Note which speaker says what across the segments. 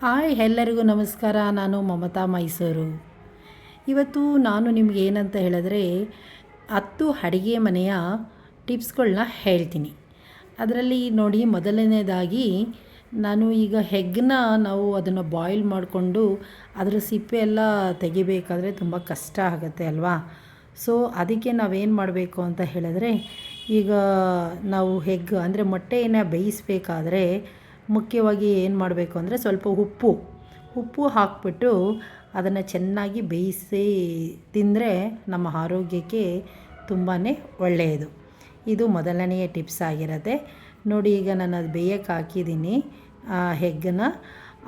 Speaker 1: Hi ಎಲ್ಲರಿಗೂ ನಮಸ್ಕಾರ, ನಾನು ಮಮತಾ ಮೈಸೂರು. ಇವತ್ತು ನಾನು ನಿಮ್ಗೆ ಏನಂತ ಹೇಳಿದ್ರೆ, ಹತ್ತು ಅಡುಗೆ ಮನೆಯ ಟಿಪ್ಸ್ಗಳನ್ನ ಹೇಳ್ತೀನಿ. ಅದರಲ್ಲಿ ನೋಡಿ ಮೊದಲನೇದಾಗಿ, ನಾನು ಈಗ ಹೆಗ್ಗನ್ನ ನಾವು ಅದನ್ನು ಬಾಯ್ಲ್ ಮಾಡಿಕೊಂಡು ಅದರ ಸಿಪ್ಪೆ ಎಲ್ಲ ತೆಗಿಬೇಕಾದ್ರೆ ತುಂಬ ಕಷ್ಟ ಆಗುತ್ತೆ ಅಲ್ವಾ? ಸೊ, ಅದಕ್ಕೆ ನಾವೇನು ಮಾಡಬೇಕು ಅಂತ ಹೇಳಿದ್ರೆ, ಈಗ ನಾವು ಹೆಗ್ ಅಂದರೆ ಮೊಟ್ಟೆಯನ್ನು ಬೇಯಿಸಬೇಕಾದ್ರೆ ಮುಖ್ಯವಾಗಿ ಏನು ಮಾಡಬೇಕು ಅಂದರೆ ಸ್ವಲ್ಪ ಉಪ್ಪು ಉಪ್ಪು ಹಾಕ್ಬಿಟ್ಟು ಅದನ್ನು ಚೆನ್ನಾಗಿ ಬೇಯಿಸಿ ತಿಂದರೆ ನಮ್ಮ ಆರೋಗ್ಯಕ್ಕೆ ತುಂಬಾ ಒಳ್ಳೆಯದು. ಇದು ಮೊದಲನೆಯ ಟಿಪ್ಸ್ ಆಗಿರುತ್ತೆ. ನೋಡಿ, ಈಗ ನಾನು ಅದು ಬೇಯಕ್ಕೆ ಹಾಕಿದ್ದೀನಿ ಹೆಗ್ಗನ್ನ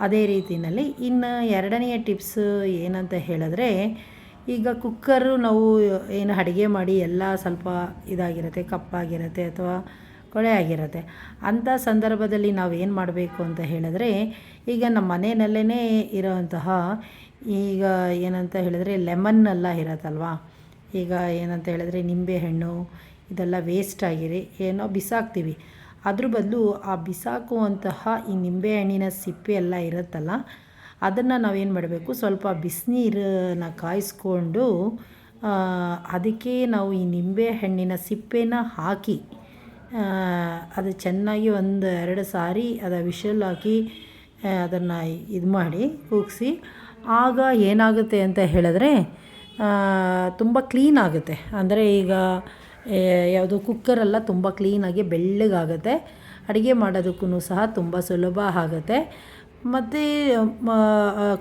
Speaker 1: ಅದೇ ರೀತಿಯಲ್ಲಿ ಇನ್ನು ಎರಡನೆಯ ಟಿಪ್ಸ್ ಏನಂತ ಹೇಳಿದ್ರೆ, ಈಗ ಕುಕ್ಕರು ನಾವು ಏನು ಅಡುಗೆ ಮಾಡಿ ಎಲ್ಲ ಸ್ವಲ್ಪ ಇದಾಗಿರುತ್ತೆ, ಕಪ್ಪಾಗಿರುತ್ತೆ ಅಥವಾ ಕೊಳೆ ಆಗಿರುತ್ತೆ ಅಂಥ ಸಂದರ್ಭದಲ್ಲಿ ನಾವು ಏನು ಮಾಡಬೇಕು ಅಂತ ಹೇಳಿದ್ರೆ, ಈಗ ನಮ್ಮ ಮನೆಯಲ್ಲೇ ಇರೋವಂತಹ ಈಗ ಏನಂತ ಹೇಳಿದ್ರೆ ಲೆಮನ್ನೆಲ್ಲ ಇರತ್ತಲ್ವಾ? ಈಗ ಏನಂತ ಹೇಳಿದ್ರೆ ನಿಂಬೆಹಣ್ಣು ಇದೆಲ್ಲ ವೇಸ್ಟ್ ಆಗಿರಿ ಏನೋ ಬಿಸಾಕ್ತೀವಿ. ಅದ್ರ ಬದಲು ಆ ಬಿಸಾಕುವಂತಹ ಈ ನಿಂಬೆಹಣ್ಣಿನ ಸಿಪ್ಪೆ ಎಲ್ಲ ಇರುತ್ತಲ್ಲ, ಅದನ್ನು ನಾವೇನು ಮಾಡಬೇಕು, ಸ್ವಲ್ಪ ಬಿಸಿನೀರನ್ನ ಕಾಯಿಸ್ಕೊಂಡು ಅದಕ್ಕೆ ನಾವು ಈ ನಿಂಬೆಹಣ್ಣಿನ ಸಿಪ್ಪೆನ ಹಾಕಿ ಅದು ಚೆನ್ನಾಗಿ ಒಂದು ಎರಡು ಸಾರಿ ಅದು ವಿಷಲ್ ಹಾಕಿ ಅದನ್ನು ಇದು ಮಾಡಿ ಕೂಗಿಸಿ. ಆಗ ಏನಾಗುತ್ತೆ ಅಂತ ಹೇಳಿದ್ರೆ ತುಂಬ ಕ್ಲೀನ್ ಆಗುತ್ತೆ. ಅಂದರೆ ಈಗ ಯಾವುದು ಕುಕ್ಕರೆಲ್ಲ ತುಂಬ ಕ್ಲೀನಾಗಿ ಬೆಳ್ಳಗಾಗುತ್ತೆ. ಅಡುಗೆ ಮಾಡೋದಕ್ಕೂ ಸಹ ತುಂಬ ಸುಲಭ ಆಗುತ್ತೆ. ಮತ್ತು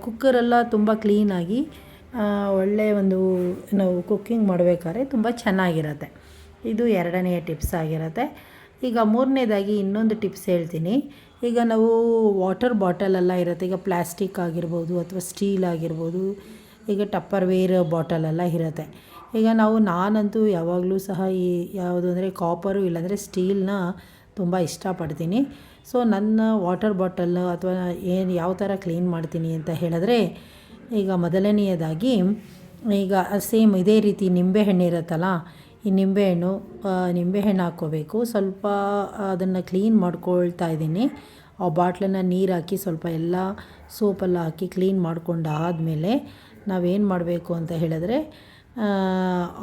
Speaker 1: ಕುಕ್ಕರೆಲ್ಲ ತುಂಬ ಕ್ಲೀನಾಗಿ ಒಳ್ಳೆಯ ಒಂದು, ನಾವು ಕುಕ್ಕಿಂಗ್ ಮಾಡಬೇಕಾದ್ರೆ ತುಂಬ ಚೆನ್ನಾಗಿರುತ್ತೆ. ಇದು ಎರಡನೆಯ ಟಿಪ್ಸ್ ಆಗಿರುತ್ತೆ. ಈಗ ಮೂರನೇದಾಗಿ ಇನ್ನೊಂದು ಟಿಪ್ಸ್ ಹೇಳ್ತೀನಿ. ಈಗ ನಾವು ವಾಟರ್ ಬಾಟಲೆಲ್ಲ ಇರುತ್ತೆ. ಈಗ ಪ್ಲಾಸ್ಟಿಕ್ ಆಗಿರ್ಬೋದು ಅಥವಾ ಸ್ಟೀಲ್ ಆಗಿರ್ಬೋದು, ಈಗ ಟಪ್ಪರ್ ವೇರ್ ಬಾಟಲೆಲ್ಲ ಇರುತ್ತೆ. ಈಗ ನಾವು ನಾನಂತೂ ಯಾವಾಗಲೂ ಸಹ ಈ ಯಾವುದು ಅಂದರೆ ಕಾಪರು ಇಲ್ಲಾಂದರೆ ಸ್ಟೀಲ್ನ ತುಂಬ ಇಷ್ಟಪಡ್ತೀನಿ. ಸೊ ನನ್ನ ವಾಟರ್ ಬಾಟಲ್ ಅಥವಾ ಏನು ಯಾವ ಥರ ಕ್ಲೀನ್ ಮಾಡ್ತೀನಿ ಅಂತ ಹೇಳಿದ್ರೆ, ಈಗ ಮೊದಲನೆಯದಾಗಿ ಈಗ ಸೇಮ್ ಇದೇ ರೀತಿ ನಿಂಬೆಹಣ್ಣು ಇರುತ್ತಲ್ಲ ಈ ನಿಂಬೆಹಣ್ಣು ನಿಂಬೆಹಣ್ಣು ಹಾಕ್ಕೋಬೇಕು. ಸ್ವಲ್ಪ ಅದನ್ನು ಕ್ಲೀನ್ ಮಾಡ್ಕೊಳ್ತಾ ಇದ್ದೀನಿ. ಆ ಬಾಟ್ಲನ್ನು ನೀರು ಹಾಕಿ ಸ್ವಲ್ಪ ಎಲ್ಲ ಸೋಪೆಲ್ಲ ಹಾಕಿ ಕ್ಲೀನ್ ಮಾಡ್ಕೊಂಡು ಆದಮೇಲೆ ನಾವೇನು ಮಾಡಬೇಕು ಅಂತ ಹೇಳಿದ್ರೆ,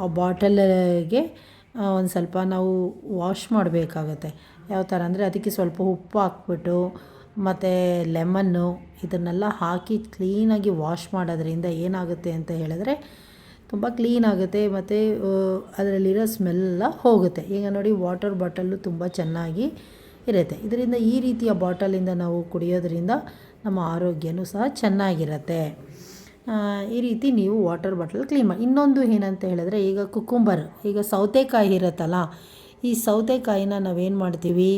Speaker 1: ಆ ಬಾಟಲಿಗೆ ಒಂದು ಸ್ವಲ್ಪ ನಾವು ವಾಶ್ ಮಾಡಬೇಕಾಗತ್ತೆ. ಯಾವ ಥರ ಅಂದರೆ ಅದಕ್ಕೆ ಸ್ವಲ್ಪ ಉಪ್ಪು ಹಾಕ್ಬಿಟ್ಟು, ಮತ್ತು ಲೆಮನ್ನು ಇದನ್ನೆಲ್ಲ ಹಾಕಿ ಕ್ಲೀನಾಗಿ ವಾಶ್ ಮಾಡೋದ್ರಿಂದ ಏನಾಗುತ್ತೆ ಅಂತ ಹೇಳಿದ್ರೆ ತುಂಬ ಕ್ಲೀನ್ ಆಗುತ್ತೆ ಮತ್ತು ಅದರಲ್ಲಿರೋ ಸ್ಮೆಲ್ಲ ಹೋಗುತ್ತೆ. ಈಗ ನೋಡಿ ವಾಟರ್ ಬಾಟಲ್ಲು ತುಂಬ ಚೆನ್ನಾಗಿ ಇರುತ್ತೆ. ಇದರಿಂದ ಈ ರೀತಿಯ ಬಾಟಲಿಂದ ನಾವು ಕುಡಿಯೋದ್ರಿಂದ ನಮ್ಮ ಆರೋಗ್ಯನೂ ಸಹ ಚೆನ್ನಾಗಿರುತ್ತೆ. ಈ ರೀತಿ ನೀವು ವಾಟರ್ ಬಾಟಲ್ ಕ್ಲೀನ್ ಮಾಡಿ ಇನ್ನೊಂದು ಏನಂತ ಹೇಳಿದ್ರೆ ಈಗ ಕುಕುಂಬರ್ ಈಗ ಸೌತೆಕಾಯಿ ಇರುತ್ತಲ್ಲ, ಈ ಸೌತೆಕಾಯಿನ ನಾವೇನು ಮಾಡ್ತೀವಿ,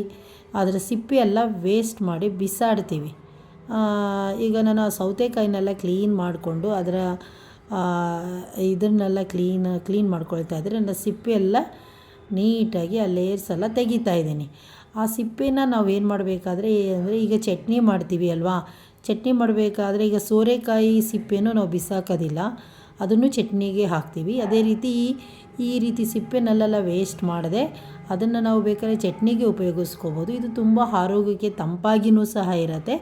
Speaker 1: ಅದರ ಸಿಪ್ಪೆ ಎಲ್ಲ ವೇಸ್ಟ್ ಮಾಡಿ ಬಿಸಾಡ್ತೀವಿ. ಈಗ ನಾನು ಆ ಸೌತೆಕಾಯಿನೆಲ್ಲ ಕ್ಲೀನ್ ಮಾಡಿಕೊಂಡು ಅದರ ಇದನ್ನೆಲ್ಲ ಕ್ಲೀನ್ ಕ್ಲೀನ್ ಮಾಡ್ಕೊಳ್ತಾ ಇದ್ದರೆ ನನ್ನ ಸಿಪ್ಪೆ ಎಲ್ಲ ನೀಟಾಗಿ ಆ ಲೇಯರ್ಸ್ ಎಲ್ಲ ತೆಗಿತಾ ಇದ್ದೀನಿ. ಆ ಸಿಪ್ಪೆನ ನಾವು ಏನು ಮಾಡಬೇಕಾದ್ರೆ, ಅಂದರೆ ಈಗ ಚಟ್ನಿ ಮಾಡ್ತೀವಿ ಅಲ್ವಾ? ಚಟ್ನಿ ಮಾಡಬೇಕಾದ್ರೆ ಈಗ ಸೋರೆಕಾಯಿ ಸಿಪ್ಪೆನೂ ನಾವು ಬಿಸಾಕೋದಿಲ್ಲ. ಅದನ್ನು ಚಟ್ನಿಗೆ ಹಾಕ್ತೀವಿ. ಅದೇ ರೀತಿ ಈ ರೀತಿ ಸಿಪ್ಪೆನಲ್ಲೆಲ್ಲ ವೇಸ್ಟ್ ಮಾಡದೆ ಅದನ್ನು ನಾವು ಬೇಕಾದ್ರೆ ಚಟ್ನಿಗೆ ಉಪಯೋಗಿಸ್ಕೋಬೋದು. ಇದು ತುಂಬ ಆರೋಗ್ಯಕ್ಕೆ ತಂಪಾಗಿಯೂ ಸಹ ಇರುತ್ತೆ.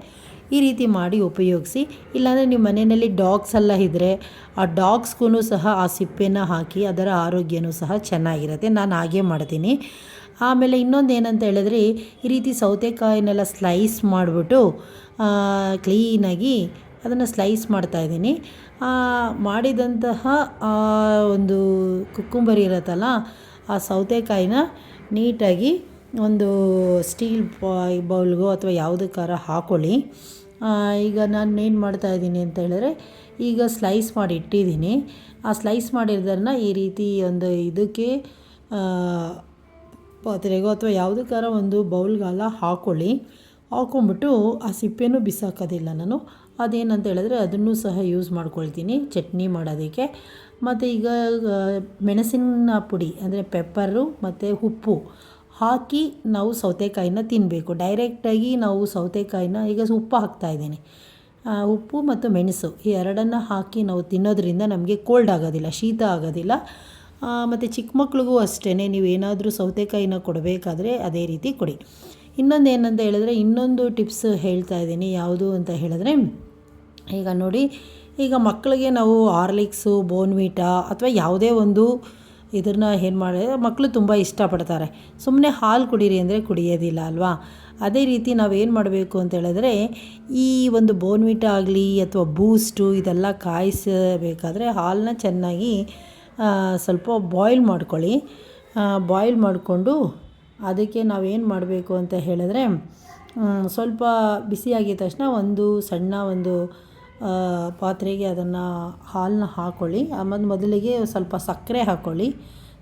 Speaker 1: ಈ ರೀತಿ ಮಾಡಿ ಉಪಯೋಗಿಸಿ, ಇಲ್ಲಾಂದರೆ ನಿಮ್ಮ ಮನೆಯಲ್ಲಿ ಡಾಗ್ಸ್ ಎಲ್ಲ ಇದ್ದರೆ ಆ ಡಾಗ್ಸ್ಗೂ ಸಹ ಆ ಸಿಪ್ಪೆನ ಹಾಕಿ ಅದರ ಆರೋಗ್ಯನೂ ಸಹ ಚೆನ್ನಾಗಿರುತ್ತೆ. ನಾನು ಹಾಗೆ ಮಾಡ್ತೀನಿ. ಆಮೇಲೆ ಇನ್ನೊಂದು ಏನಂತ ಹೇಳಿದ್ರೆ, ಈ ರೀತಿ ಸೌತೆಕಾಯಿನೆಲ್ಲ ಸ್ಲೈಸ್ ಮಾಡಿಬಿಟ್ಟು ಕ್ಲೀನಾಗಿ ಅದನ್ನು ಸ್ಲೈಸ್ ಮಾಡ್ತಾಯಿದ್ದೀನಿ ಮಾಡಿದಂತಹ ಒಂದು ಕುಕ್ಕುಂಬರಿ ಇರುತ್ತಲ್ಲ, ಆ ಸೌತೆಕಾಯಿನ ನೀಟಾಗಿ ಒಂದು ಸ್ಟೀಲ್ ಬೌಲ್ಗೋ ಅಥವಾ ಯಾವುದಕ್ಕಾರ ಹಾಕ್ಕೊಳ್ಳಿ ಈಗ ನಾನು ಏನು ಮಾಡ್ತಾ ಇದ್ದೀನಿ ಅಂತ ಹೇಳಿದ್ರೆ, ಈಗ ಸ್ಲೈಸ್ ಮಾಡಿ ಇಟ್ಟಿದ್ದೀನಿ. ಆ ಸ್ಲೈಸ್ ಮಾಡಿರೋದನ್ನು ಈ ರೀತಿ ಒಂದು ಇದಕ್ಕೆ ಪಾತ್ರೆಗೋ ಅಥವಾ ಯಾವುದಕ್ಕಾರ ಒಂದು ಬೌಲ್ಗೆಲ್ಲ ಹಾಕ್ಕೊಳ್ಳಿ ಹಾಕ್ಕೊಂಬಿಟ್ಟು ಆ ಸಿಪ್ಪೆನೂ ಬಿಸಾಕೋದಿಲ್ಲ ನಾನು. ಅದೇನಂತ ಹೇಳಿದ್ರೆ ಅದನ್ನು ಸಹ ಯೂಸ್ ಮಾಡ್ಕೊಳ್ತೀನಿ, ಚಟ್ನಿ ಮಾಡೋದಕ್ಕೆ. ಮತ್ತು ಈಗ ಮೆಣಸಿನ ಪುಡಿ ಅಂದರೆ ಪೆಪ್ಪರು ಮತ್ತು ಉಪ್ಪು ಹಾಕಿ ನಾವು ಸೌತೆಕಾಯಿನ ತಿನ್ನಬೇಕು ಡೈರೆಕ್ಟಾಗಿ ನಾವು ಸೌತೆಕಾಯಿನ ಈಗ ಉಪ್ಪು ಹಾಕ್ತಾಯಿದ್ದೀನಿ ಉಪ್ಪು ಮತ್ತು ಮೆಣಸು ಈ ಎರಡನ್ನು ಹಾಕಿ ನಾವು ತಿನ್ನೋದ್ರಿಂದ ನಮಗೆ ಕೋಲ್ಡ್ ಆಗೋದಿಲ್ಲ, ಶೀತ ಆಗೋದಿಲ್ಲ. ಮತ್ತು ಚಿಕ್ಕ ಮಕ್ಳಿಗೂ ಅಷ್ಟೇ ನೀವೇನಾದರೂ ಸೌತೆಕಾಯಿನ ಕೊಡಬೇಕಾದ್ರೆ ಅದೇ ರೀತಿ ಕೊಡಿ. ಇನ್ನೊಂದು ಏನಂತ ಹೇಳಿದ್ರೆ ಇನ್ನೊಂದು ಟಿಪ್ಸ್ ಹೇಳ್ತಾ ಇದ್ದೀನಿ. ಯಾವುದು ಅಂತ ಹೇಳಿದ್ರೆ, ಈಗ ನೋಡಿ, ಈಗ ಮಕ್ಕಳಿಗೆ ನಾವು ಹಾರ್ಲಿಕ್ಸು ಬೋನ್ವೀಟಾ ಅಥವಾ ಯಾವುದೇ ಒಂದು ಇದನ್ನು ಏನು ಮಾಡ ಮಕ್ಕಳು ತುಂಬ ಇಷ್ಟಪಡ್ತಾರೆ. ಸುಮ್ಮನೆ ಹಾಲು ಕುಡೀರಿ ಅಂದರೆ ಕುಡಿಯೋದಿಲ್ಲ ಅಲ್ವಾ? ಅದೇ ರೀತಿ ನಾವೇನು ಮಾಡಬೇಕು ಅಂತ ಹೇಳಿದ್ರೆ, ಈ ಒಂದು ಬೋನ್ವಿಟ ಆಗಲಿ ಅಥವಾ ಬೂಸ್ಟು ಇದೆಲ್ಲ ಕಾಯಿಸಬೇಕಾದ್ರೆ ಹಾಲನ್ನ ಚೆನ್ನಾಗಿ ಸ್ವಲ್ಪ ಬಾಯ್ಲ್ ಮಾಡ್ಕೊಳ್ಳಿ. ಬಾಯ್ಲ್ ಮಾಡಿಕೊಂಡು ಅದಕ್ಕೆ ನಾವೇನು ಮಾಡಬೇಕು ಅಂತ ಹೇಳಿದ್ರೆ ಸ್ವಲ್ಪ ಬಿಸಿಯಾಗಿದ ತಕ್ಷಣ ಒಂದು ಸಣ್ಣ ಒಂದು ಪಾತ್ರೆಗೆ ಅದನ್ನು ಹಾಲನ್ನ ಹಾಕ್ಕೊಳ್ಳಿ ಆಮೇಲೆ ಮೊದಲಿಗೆ ಸ್ವಲ್ಪ ಸಕ್ಕರೆ ಹಾಕ್ಕೊಳ್ಳಿ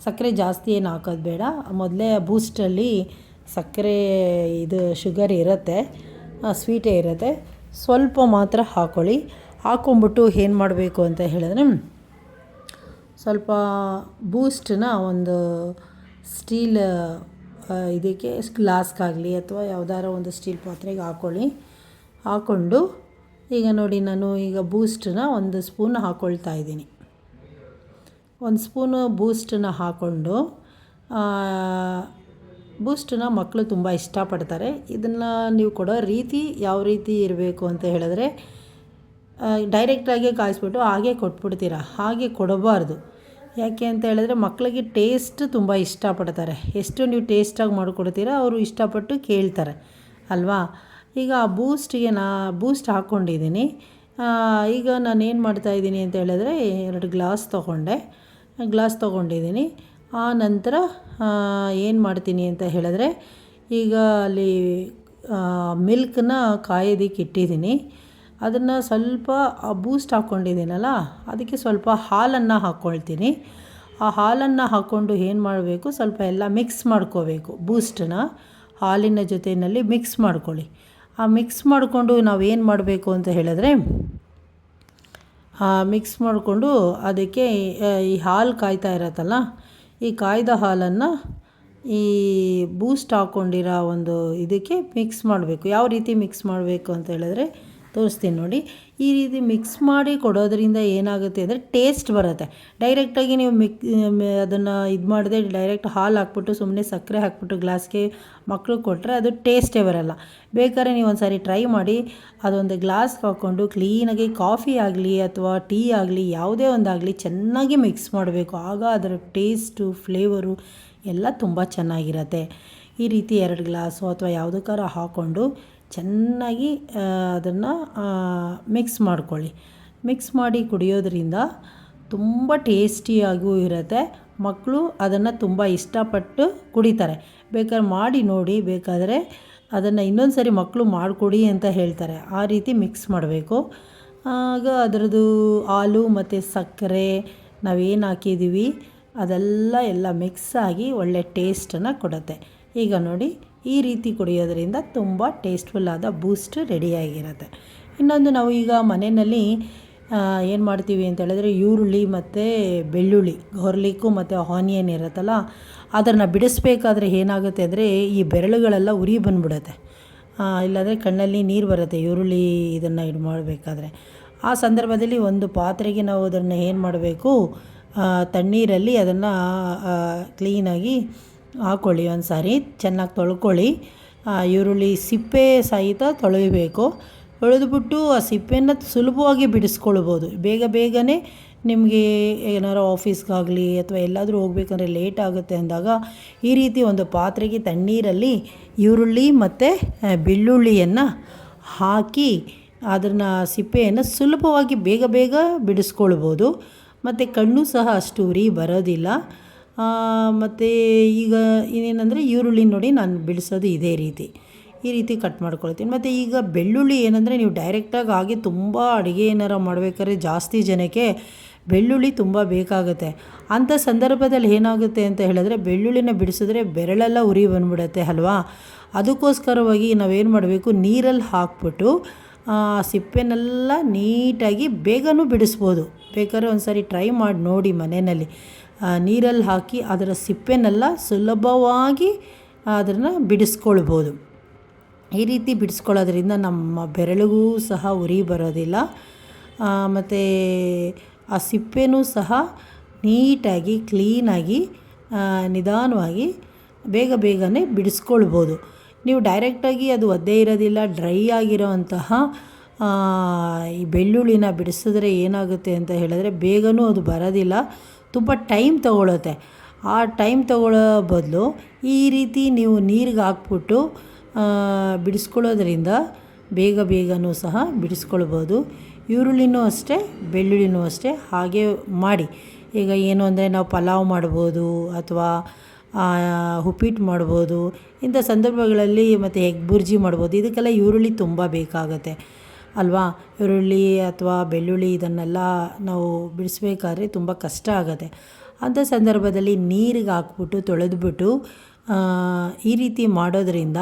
Speaker 1: ಸಕ್ಕರೆ ಜಾಸ್ತಿ ಏನು ಹಾಕೋದು ಬೇಡ. ಮೊದಲೇ ಬೂಸ್ಟಲ್ಲಿ ಸಕ್ಕರೆ ಇದು ಶುಗರ್ ಇರುತ್ತೆ ಸ್ವೀಟೇ ಇರುತ್ತೆ. ಸ್ವಲ್ಪ ಮಾತ್ರ ಹಾಕ್ಕೊಳ್ಳಿ ಹಾಕ್ಕೊಂಬಿಟ್ಟು ಏನು ಮಾಡಬೇಕು ಅಂತ ಹೇಳಿದ್ರೆ, ಸ್ವಲ್ಪ ಬೂಸ್ಟನ್ನ ಒಂದು ಸ್ಟೀಲ್ ಇದಕ್ಕೆ ಗ್ಲಾಸ್ಗಾಗಲಿ ಅಥವಾ ಯಾವುದಾದ್ರು ಒಂದು ಸ್ಟೀಲ್ ಪಾತ್ರೆಗೆ ಹಾಕ್ಕೊಳ್ಳಿ ಹಾಕ್ಕೊಂಡು ಈಗ ನೋಡಿ ನಾನು ಈಗ ಬೂಸ್ಟನ್ನ ಒಂದು ಸ್ಪೂನ್ ಹಾಕ್ಕೊಳ್ತಾ ಇದ್ದೀನಿ. ಒಂದು ಸ್ಪೂನು ಬೂಸ್ಟನ್ನ ಹಾಕ್ಕೊಂಡು ಬೂಸ್ಟನ್ನ ಮಕ್ಕಳು ತುಂಬ ಇಷ್ಟಪಡ್ತಾರೆ. ಇದನ್ನು ನೀವು ಕೊಡೋ ರೀತಿ ಯಾವ ರೀತಿ ಇರಬೇಕು ಅಂತ ಹೇಳಿದ್ರೆ ಡೈರೆಕ್ಟಾಗಿ ಕಾಯಿಸ್ಬಿಟ್ಟು ಹಾಗೆ ಕೊಟ್ಬಿಡ್ತೀರಾ? ಹಾಗೆ ಕೊಡಬಾರ್ದು. ಯಾಕೆ ಅಂತ ಹೇಳಿದ್ರೆ ಮಕ್ಕಳಿಗೆ ಟೇಸ್ಟ್ ತುಂಬ ಇಷ್ಟಪಡ್ತಾರೆ. ಎಷ್ಟು ನೀವು ಟೇಸ್ಟಾಗಿ ಮಾಡಿಕೊಡ್ತೀರಾ, ಅವರು ಇಷ್ಟಪಟ್ಟು ಕೇಳ್ತಾರೆ. ಅಲ್ವಾ? ಈಗ ಆ ಬೂಸ್ಟಿಗೆ ನಾ ಬೂಸ್ಟ್ ಹಾಕ್ಕೊಂಡಿದ್ದೀನಿ. ಈಗ ನಾನು ಏನು ಮಾಡ್ತಾಯಿದ್ದೀನಿ ಅಂತ ಹೇಳಿದ್ರೆ ಎರಡು ಗ್ಲಾಸ್ ತೊಗೊಂಡೆ. ಗ್ಲಾಸ್ ತೊಗೊಂಡಿದ್ದೀನಿ. ಆ ನಂತರ ಏನು ಮಾಡ್ತೀನಿ ಅಂತ ಹೇಳಿದ್ರೆ ಈಗ ಅಲ್ಲಿ ಮಿಲ್ಕನ್ನ ಕಾಯೋದಿಕ್ಕೆ ಇಟ್ಟಿದ್ದೀನಿ. ಅದನ್ನು ಸ್ವಲ್ಪ ಬೂಸ್ಟ್ ಹಾಕ್ಕೊಂಡಿದ್ದೀನಲ್ಲ, ಅದಕ್ಕೆ ಸ್ವಲ್ಪ ಹಾಲನ್ನು ಹಾಕ್ಕೊಳ್ತೀನಿ ಆ ಹಾಲನ್ನು ಹಾಕ್ಕೊಂಡು ಏನು ಮಾಡಬೇಕು, ಸ್ವಲ್ಪ ಎಲ್ಲ ಮಿಕ್ಸ್ ಮಾಡ್ಕೋಬೇಕು ಬೂಸ್ಟನ್ನ ಹಾಲಿನ ಜೊತೆಯಲ್ಲಿ ಮಿಕ್ಸ್ ಮಾಡ್ಕೊಳ್ಳಿ. ಆ ಮಿಕ್ಸ್ ಮಾಡಿಕೊಂಡು ಏನು ಮಾಡಬೇಕು ಅಂತ ಹೇಳಿದ್ರೆ ಮಿಕ್ಸ್ ಮಾಡಿಕೊಂಡು ಅದಕ್ಕೆ ಈ ಹಾಲು ಕಾಯ್ತಾ ಇರತ್ತಲ್ಲ, ಈ ಕಾಯ್ದ ಹಾಲನ್ನು ಈ ಬೂಸ್ಟ್ ಹಾಕ್ಕೊಂಡಿರೋ ಒಂದು ಇದಕ್ಕೆ ಮಿಕ್ಸ್ ಮಾಡಬೇಕು. ಯಾವ ರೀತಿ ಮಿಕ್ಸ್ ಮಾಡಬೇಕು ಅಂತ ಹೇಳಿದ್ರೆ ತೋರಿಸ್ತೀನಿ ನೋಡಿ. ಈ ರೀತಿ ಮಿಕ್ಸ್ ಮಾಡಿ ಕೊಡೋದ್ರಿಂದ ಏನಾಗುತ್ತೆ ಅಂದರೆ ಟೇಸ್ಟ್ ಬರುತ್ತೆ. ಡೈರೆಕ್ಟಾಗಿ ನೀವು ಮಿಕ್ ಅದನ್ನು ಇದು ಮಾಡದೆ ಡೈರೆಕ್ಟ್ ಹಾಲು ಹಾಕ್ಬಿಟ್ಟು ಸುಮ್ಮನೆ ಸಕ್ಕರೆ ಹಾಕ್ಬಿಟ್ಟು ಗ್ಲಾಸ್ಗೆ ಮಕ್ಕಳು ಕೊಟ್ಟರೆ ಅದು ಟೇಸ್ಟೇ ಬರಲ್ಲ. ಬೇಕಾದ್ರೆ ನೀವು ಒಂದು ಸಾರಿ ಟ್ರೈ ಮಾಡಿ, ಅದೊಂದು ಗ್ಲಾಸ್ಗೆ ಹಾಕ್ಕೊಂಡು ಕ್ಲೀನಾಗಿ ಕಾಫಿ ಆಗಲಿ ಅಥವಾ ಟೀ ಆಗಲಿ ಯಾವುದೇ ಒಂದಾಗಲಿ ಚೆನ್ನಾಗಿ ಮಿಕ್ಸ್ ಮಾಡಬೇಕು. ಆಗ ಅದರ ಟೇಸ್ಟು ಫ್ಲೇವರು ಎಲ್ಲ ತುಂಬ ಚೆನ್ನಾಗಿರತ್ತೆ. ಈ ರೀತಿ ಎರಡು ಗ್ಲಾಸು ಅಥವಾ ಯಾವುದಕ್ಕಾರ ಹಾಕ್ಕೊಂಡು ಚೆನ್ನಾಗಿ ಅದನ್ನು ಮಿಕ್ಸ್ ಮಾಡ್ಕೊಳ್ಳಿ. ಮಿಕ್ಸ್ ಮಾಡಿ ಕುಡಿಯೋದ್ರಿಂದ ತುಂಬ ಟೇಸ್ಟಿಯಾಗೂ ಇರುತ್ತೆ. ಮಕ್ಕಳು ಅದನ್ನು ತುಂಬ ಇಷ್ಟಪಟ್ಟು ಕುಡಿತಾರೆ. ಬೇಕಾದ್ರೆ ಮಾಡಿ ನೋಡಿ, ಬೇಕಾದರೆ ಅದನ್ನು ಇನ್ನೊಂದು ಸರಿ ಮಕ್ಕಳು ಮಾಡಿಕೊಡಿ ಅಂತ ಹೇಳ್ತಾರೆ. ಆ ರೀತಿ ಮಿಕ್ಸ್ ಮಾಡಬೇಕು. ಆಗ ಅದರದ್ದು ಹಾಲು ಮತ್ತು ಸಕ್ಕರೆ ನಾವೇನು ಹಾಕಿದ್ದೀವಿ ಅದೆಲ್ಲ ಎಲ್ಲ ಮಿಕ್ಸ್ ಆಗಿ ಒಳ್ಳೆ ಟೇಸ್ಟನ್ನು ಕೊಡುತ್ತೆ. ಈಗ ನೋಡಿ ಈ ರೀತಿ ಕುಡಿಯೋದ್ರಿಂದ ತುಂಬ ಟೇಸ್ಟ್ಫುಲ್ ಆದ ಬೂಸ್ಟ್ ರೆಡಿಯಾಗಿರುತ್ತೆ ಇನ್ನೊಂದು ನಾವು ಈಗ ಮನೆಯಲ್ಲಿ ಏನು ಮಾಡ್ತೀವಿ ಅಂತ ಹೇಳಿದ್ರೆ ಈರುಳ್ಳಿ ಮತ್ತು ಬೆಳ್ಳುಳ್ಳಿ ಹೊರ್ಲಿಕ್ಕು ಮತ್ತು ಆನಿಯನ್ ಇರುತ್ತಲ್ಲ, ಅದನ್ನು ಬಿಡಿಸ್ಬೇಕಾದ್ರೆ ಏನಾಗುತ್ತೆ ಅಂದರೆ ಈ ಬೆರಳುಗಳೆಲ್ಲ ಉರಿ ಬಂದ್ಬಿಡುತ್ತೆ. ಇಲ್ಲಾಂದರೆ ಕಣ್ಣಲ್ಲಿ ನೀರು ಬರುತ್ತೆ ಈರುಳ್ಳಿ ಇದನ್ನು ಇದು ಮಾಡಬೇಕಾದ್ರೆ. ಆ ಸಂದರ್ಭದಲ್ಲಿ ಒಂದು ಪಾತ್ರೆಗೆ ನಾವು ಅದನ್ನು ಏನು ಮಾಡಬೇಕು ತಣ್ಣೀರಲ್ಲಿ ಅದನ್ನು ಕ್ಲೀನಾಗಿ ಹಾಕ್ಕೊಳ್ಳಿ ಒಂದು ಸಾರಿ, ಚೆನ್ನಾಗಿ ತೊಳ್ಕೊಳ್ಳಿ. ಈರುಳ್ಳಿ ಸಿಪ್ಪೆ ಸಹಿತ ತೊಳೆಯಬೇಕು. ತೊಳೆದುಬಿಟ್ಟು ಆ ಸಿಪ್ಪೆನ ಸುಲಭವಾಗಿ ಬಿಡಿಸ್ಕೊಳ್ಬೋದು. ಬೇಗ ಬೇಗನೆ ನಿಮಗೆ ಏನಾರು ಆಫೀಸ್ಗಾಗಲಿ ಅಥವಾ ಎಲ್ಲಾದರೂ ಹೋಗ್ಬೇಕಂದ್ರೆ ಲೇಟ್ ಆಗುತ್ತೆ ಅಂದಾಗ ಈ ರೀತಿ ಒಂದು ಪಾತ್ರೆಗೆ ತಣ್ಣೀರಲ್ಲಿ ಈರುಳ್ಳಿ ಮತ್ತು ಬೆಳ್ಳುಳ್ಳಿಯನ್ನು ಹಾಕಿ ಅದನ್ನು ಸಿಪ್ಪೆಯನ್ನು ಸುಲಭವಾಗಿ ಬೇಗ ಬೇಗ ಬಿಡಿಸ್ಕೊಳ್ಬೋದು. ಮತ್ತು ಕಣ್ಣು ಸಹ ಅಷ್ಟು ಉರಿ ಬರೋದಿಲ್ಲ. ಮತ್ತು ಈಗ ಇನ್ನೇನೆಂದರೆ ಈರುಳ್ಳಿ ನೋಡಿ ನಾನು ಬಿಡಿಸೋದು ಇದೇ ರೀತಿ. ಈ ರೀತಿ ಕಟ್ ಮಾಡ್ಕೊಳ್ತೀನಿ. ಮತ್ತು ಈಗ ಬೆಳ್ಳುಳ್ಳಿ ಏನಂದರೆ ನೀವು ಡೈರೆಕ್ಟಾಗಿ ಹಾಗೆ ತುಂಬ ಅಡುಗೆ ಏನಾರ ಮಾಡ್ಬೇಕಾದ್ರೆ ಜಾಸ್ತಿ ಜನಕ್ಕೆ ಬೆಳ್ಳುಳ್ಳಿ ತುಂಬ ಬೇಕಾಗುತ್ತೆ. ಅಂಥ ಸಂದರ್ಭದಲ್ಲಿ ಏನಾಗುತ್ತೆ ಅಂತ ಹೇಳಿದ್ರೆ ಬೆಳ್ಳುಳ್ಳಿನ ಬಿಡಿಸಿದ್ರೆ ಬೆರಳೆಲ್ಲ ಉರಿ ಬಂದ್ಬಿಡುತ್ತೆ ಅಲ್ವಾ? ಅದಕ್ಕೋಸ್ಕರವಾಗಿ ನಾವೇನು ಮಾಡಬೇಕು? ನೀರಲ್ಲಿ ಹಾಕ್ಬಿಟ್ಟು ಸಿಪ್ಪೆನೆಲ್ಲ ನೀಟಾಗಿ ಬೇಗನೂ ಬಿಡಿಸ್ಬೋದು. ಬೇಕಾದ್ರೆ ಒಂದು ಸಾರಿ ಟ್ರೈ ಮಾಡಿ ನೋಡಿ ಮನೆಯಲ್ಲಿ. ನೀರಲ್ಲಿ ಹಾಕಿ ಅದರ ಸಿಪ್ಪೆನೆಲ್ಲ ಸುಲಭವಾಗಿ ಅದನ್ನು ಬಿಡಿಸ್ಕೊಳ್ಬೋದು. ಈ ರೀತಿ ಬಿಡಿಸ್ಕೊಳ್ಳೋದ್ರಿಂದ ನಮ್ಮ ಬೆರಳಿಗೂ ಸಹ ಉರಿ ಬರೋದಿಲ್ಲ. ಮತ್ತು ಆ ಸಿಪ್ಪೆನೂ ಸಹ ನೀಟಾಗಿ, ಕ್ಲೀನಾಗಿ ನಿಧಾನವಾಗಿ ಬೇಗ ಬೇಗನೆ ಬಿಡಿಸ್ಕೊಳ್ಬೋದು. ನೀವು ಡೈರೆಕ್ಟಾಗಿ ಅದು ಒದ್ದೆ ಇರೋದಿಲ್ಲ, ಡ್ರೈ ಆಗಿರೋವಂತಹ ಈ ಬೆಳ್ಳುಳ್ಳಿನ ಬಿಡಿಸಿದ್ರೆ ಏನಾಗುತ್ತೆ ಅಂತ ಹೇಳಿದ್ರೆ ಬೇಗನೂ ಅದು ಬರೋದಿಲ್ಲ. ತುಂಬ ಟೈಮ್ ತೊಗೊಳುತ್ತೆ. ಆ ಟೈಮ್ ತಗೊಳ್ಳೋ ಬದಲು ಈ ರೀತಿ ನೀವು ನೀರಿಗೆ ಹಾಕ್ಬಿಟ್ಟು ಬಿಡಿಸ್ಕೊಳ್ಳೋದ್ರಿಂದ ಬೇಗ ಬೇಗನೂ ಸಹ ಬಿಡಿಸ್ಕೊಳ್ಬೋದು. ಈರುಳ್ಳಿನೂ ಅಷ್ಟೇ, ಬೆಳ್ಳುಳ್ಳಿನೂ ಅಷ್ಟೇ, ಹಾಗೆ ಮಾಡಿ. ಈಗ ಏನು ಅಂದರೆ ನಾವು ಪಲಾವ್ ಮಾಡ್ಬೋದು ಅಥವಾ ಉಪ್ಪಿಟ್ಟು ಮಾಡ್ಬೋದು. ಇಂಥ ಸಂದರ್ಭಗಳಲ್ಲಿ ಮತ್ತು ಎಗ್ ಬುರ್ಜಿ ಮಾಡ್ಬೋದು. ಇದಕ್ಕೆಲ್ಲ ಈರುಳ್ಳಿ ತುಂಬ ಬೇಕಾಗುತ್ತೆ. ಅಲ್ವಾ? ಈರುಳ್ಳಿ ಅಥವಾ ಬೆಳ್ಳುಳ್ಳಿ ಇದನ್ನೆಲ್ಲ ನಾವು ಬಿಡಿಸ್ಬೇಕಾದ್ರೆ ತುಂಬ ಕಷ್ಟ ಆಗುತ್ತೆ. ಅಂಥ ಸಂದರ್ಭದಲ್ಲಿ ನೀರಿಗೆ ಹಾಕ್ಬಿಟ್ಟು ತೊಳೆದ್ಬಿಟ್ಟು ಈ ರೀತಿ ಮಾಡೋದರಿಂದ